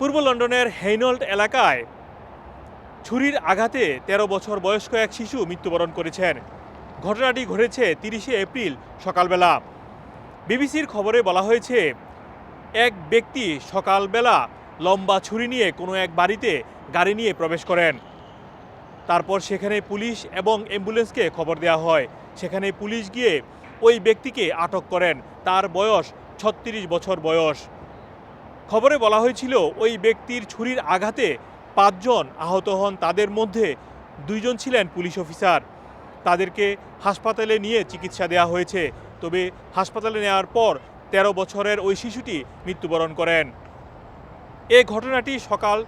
পূর্ব লন্ডনের হেইনল্ড এলাকায় ছুরির আঘাতে ১৩ বছর বয়স্ক এক শিশু মৃত্যুবরণ করেছেন। ঘটনাটি ঘটেছে তিরিশে এপ্রিল সকালবেলা। বিবিসির খবরে বলা হয়েছে, এক ব্যক্তি সকালবেলা লম্বা ছুরি নিয়ে কোনো এক বাড়িতে গাড়ি নিয়ে প্রবেশ করেন। তারপর সেখানে পুলিশ এবং অ্যাম্বুলেন্সকে খবর দেওয়া হয়। সেখানে পুলিশ গিয়ে ওই ব্যক্তিকে আটক করেন। তার বয়স ছত্রিশ বছর বয়স। খবরে বলা হয়েছিল, ওই ব্যক্তির ছুরির আঘাতে পাঁচজন আহত হন। তাদের মধ্যে দুইজন ছিলেন পুলিশ অফিসার। তাদেরকে হাসপাতালে নিয়ে চিকিৎসা দেওয়া হয়েছে। তবে হাসপাতালে নেওয়ার পর ১৩ বছরের ওই শিশুটি মৃত্যুবরণ করেন। এ ঘটনাটি সকাল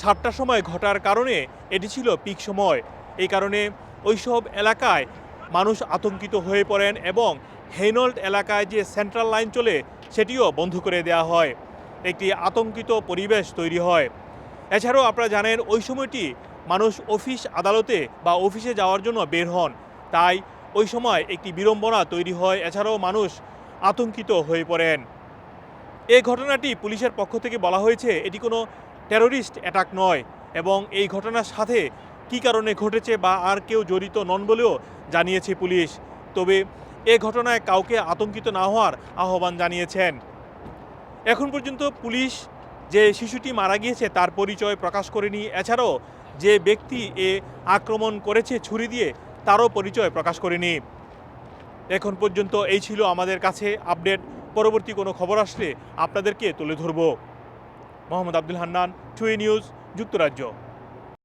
সাতটার সময় ঘটার কারণে এটি ছিল পিক সময়। এই কারণে ওইসব এলাকায় মানুষ আতঙ্কিত হয়ে পড়েন এবং হেনল্ট এলাকায় যে সেন্ট্রাল লাইন চলে, সেটিও বন্ধ করে দেওয়া হয়। একটি আতঙ্কিত পরিবেশ তৈরি হয়। এছাড়াও আপনারা জানেন, ওই সময়টি মানুষ অফিস আদালতে বা অফিসে যাওয়ার জন্য বের হন। তাই ওই সময় একটি বিড়ম্বনা তৈরি হয়, এছাড়াও মানুষ আতঙ্কিত হয়ে পড়েন। এই ঘটনাটি পুলিশের পক্ষ থেকে বলা হয়েছে, এটি কোনো টেরোরিস্ট অ্যাটাক নয় এবং এই ঘটনার সাথে কী কারণে ঘটেছে বা আর কেউ জড়িত নন বলেও জানিয়েছে পুলিশ। তবে এ ঘটনায় কাউকে আতঙ্কিত না হওয়ার আহ্বান জানিয়েছেন। এখন পর্যন্ত পুলিশ যে শিশুটি মারা গিয়েছে তার পরিচয় প্রকাশ করেনি। এছাড়াও যে ব্যক্তি এ আক্রমণ করেছে, ছুরি দিয়ে, তারও পরিচয় প্রকাশ করেনি। এখন পর্যন্ত এই ছিল আমাদের কাছে আপডেট। পরবর্তী কোনো খবর আসলে আপনাদেরকে তুলে ধরব। মোহাম্মদ আব্দুল হান্নান, টুয়ে নিউজ, যুক্তরাজ্য।